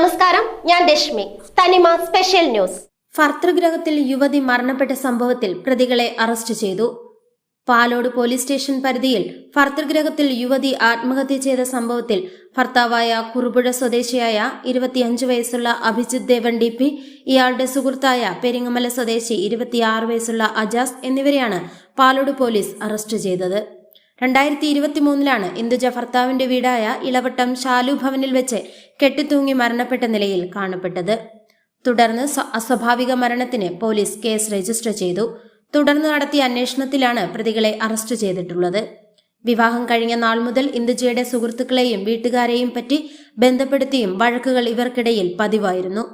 ഞാൻ രശ്മി. തനിമ special news. ഭർത്തൃഗ്രഹത്തിൽ യുവതി മരണപ്പെട്ട സംഭവത്തിൽ പ്രതികളെ അറസ്റ്റ് ചെയ്തു. പാലോട് പോലീസ് സ്റ്റേഷൻ പരിധിയിൽ ഭർത്തൃഗ്രഹത്തിൽ യുവതി ആത്മഹത്യ ചെയ്ത സംഭവത്തിൽ ഭർത്താവായ കുറുപുഴ സ്വദേശിയായ ഇരുപത്തിയഞ്ച് വയസ്സുള്ള അഭിജിത് ദേവൻ ഡി പി ഇയാളുടെ സുഹൃത്തായ പെരിങ്ങമല സ്വദേശി ഇരുപത്തിയാറ് വയസ്സുള്ള അജാസ് എന്നിവരെയാണ് പാലോട് പോലീസ് അറസ്റ്റ് ചെയ്തത്. രണ്ടായിരത്തി ഇരുപത്തിമൂന്നിലാണ് ഇന്ദുജ ഭർത്താവിന്റെ വീടായ ഇളവട്ടം ശാലു ഭവനിൽ വെച്ച് കെട്ടിത്തൂങ്ങി മരണപ്പെട്ട നിലയിൽ കാണപ്പെട്ടത്. തുടർന്ന് അസ്വാഭാവിക മരണത്തിന് പോലീസ് കേസ് രജിസ്റ്റർ ചെയ്തു. തുടർന്ന് നടത്തിയ അന്വേഷണത്തിലാണ് പ്രതികളെ അറസ്റ്റ് ചെയ്തിട്ടുള്ളത്. വിവാഹം കഴിഞ്ഞ നാൾ മുതൽ ഇന്ദുജയുടെ സുഹൃത്തുക്കളെയും വീട്ടുകാരെയും പറ്റി ബന്ധപ്പെടുത്തിയും വഴക്കുകൾ ഇവർക്കിടയിൽ പതിവായിരുന്നു.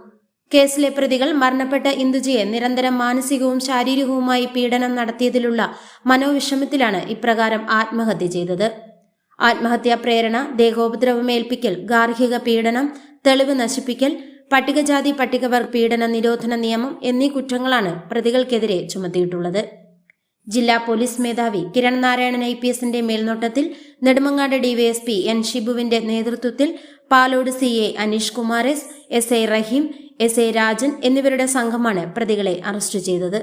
കേസിലെ പ്രതികൾ മരണപ്പെട്ട ഇന്ദുജയെ നിരന്തരം മാനസികവും ശാരീരികവുമായി പീഡനം നടത്തിയതിലുള്ള മനോവിഷമത്തിലാണ് ഇപ്രകാരം ആത്മഹത്യ ചെയ്തത്. ആത്മഹത്യാ പ്രേരണ ദേഹോപദ്രവമേൽപ്പിക്കൽ ഗാർഹിക പീഡനം തെളിവ് നശിപ്പിക്കൽ പട്ടികജാതി പട്ടികവർഗ പീഡന നിരോധന നിയമം എന്നീ കുറ്റങ്ങളാണ് പ്രതികൾക്കെതിരെ ചുമത്തിയിട്ടുള്ളത്. ജില്ലാ പോലീസ് മേധാവി കിരൺ നാരായണൻ ഐ പി എസിന്റെ മേൽനോട്ടത്തിൽ നെടുമങ്ങാട് ഡിവൈഎസ്പി എൻ ഷിബുവിന്റെ നേതൃത്വത്തിൽ Palode C A Aneesh Kumar S S A Rahim S A Rajan എന്നിവരുടെ സംഘമാണ് പ്രതികളെ അറസ്റ്റ് ചെയ്തത്.